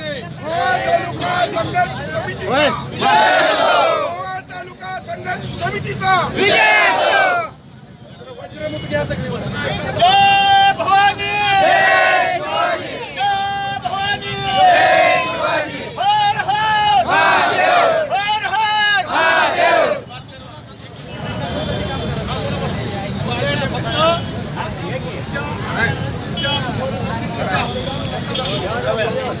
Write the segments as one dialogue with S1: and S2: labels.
S1: तालुका संघर्ष समितीचा. भोर तालुका संघर्ष समितीचा. वज्रमुख घ्या सगळी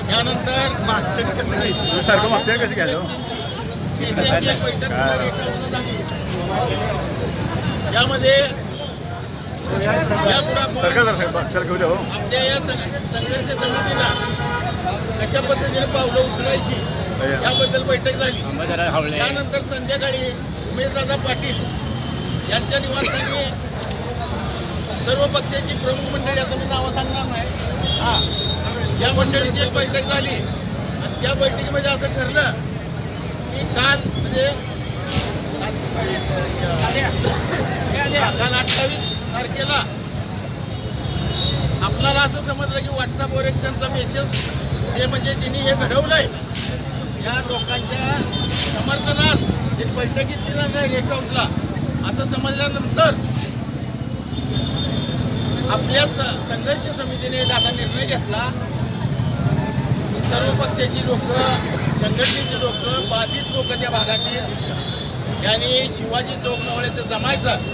S2: त्यानंतर
S1: मागच्या कसं घ्यायचं? सारखं मागच्या कसं घ्यायचं?
S2: यामध्ये
S1: हो
S2: आपल्या या संघर्ष समितीला कशा पद्धतीने पावलं उचलायची याबद्दल बैठक झाली. त्यानंतर संध्याकाळी उमेशदादा पाटील यांच्या निवासस्थानी सर्व पक्षाची प्रमुख मंडळी आता मी नावं सांगणार नाही. हा. या मंडळीची एक बैठक झाली. आणि त्या बैठकीमध्ये असं ठरलं की काल म्हणजे काल अठ्ठावीस तारखेला आपल्याला असं समजलं की व्हॉट्सअपवर एक त्यांचा मेसेज ते म्हणजे तिने हे घडवलंय. या लोकांच्या समर्थनात ते बैठकीत रेखावला असं समजल्यानंतर आपल्या संघर्ष समितीने एक असा निर्णय घेतला सर्व पक्षाची लोक संघटनेची लोक बाधित लोक त्या भागातील. यांनी शिवाजी चौकामुळे ते जमायचं.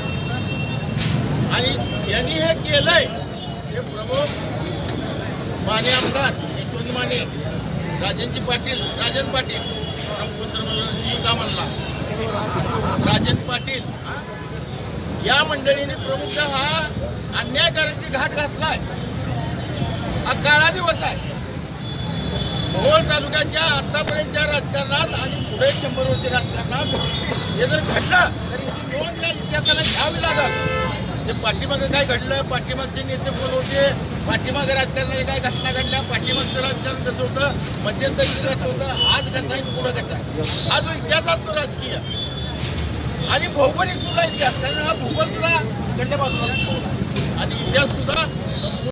S2: आणि यांनी हे केलंय हे प्रमुख माने आमदार यशवंत माने राजनजी पाटील राजन पाटील जी का म्हणला राजन पाटील या मंडळीने प्रमुख हा अन्यायकारक घाट घातलाय. हा काळा दिवस आहे. मोहोळ तालुक्याच्या आतापर्यंतच्या राजकारणात आणि पुढे शंभर वर्षी राजकारणात हे जर घडलं तर याची नोंद या इतिहासाला घ्यावी लागत ते पाठीमागं काय घडलं पाठीमागचे नेते कोण होते पाठीमागं राजकारणाने काय घटना घडल्या पाठीमागचं राजकारण कसं होतं मध्यंतरी कसं होतं आज कसं आहे पुढं कसं आहे? हा जो इतिहास असतो राजकीय. आणि भौगोलिक सुद्धा इतिहास कारण हा भूगोल सुद्धा खंड आणि इतिहास सुद्धा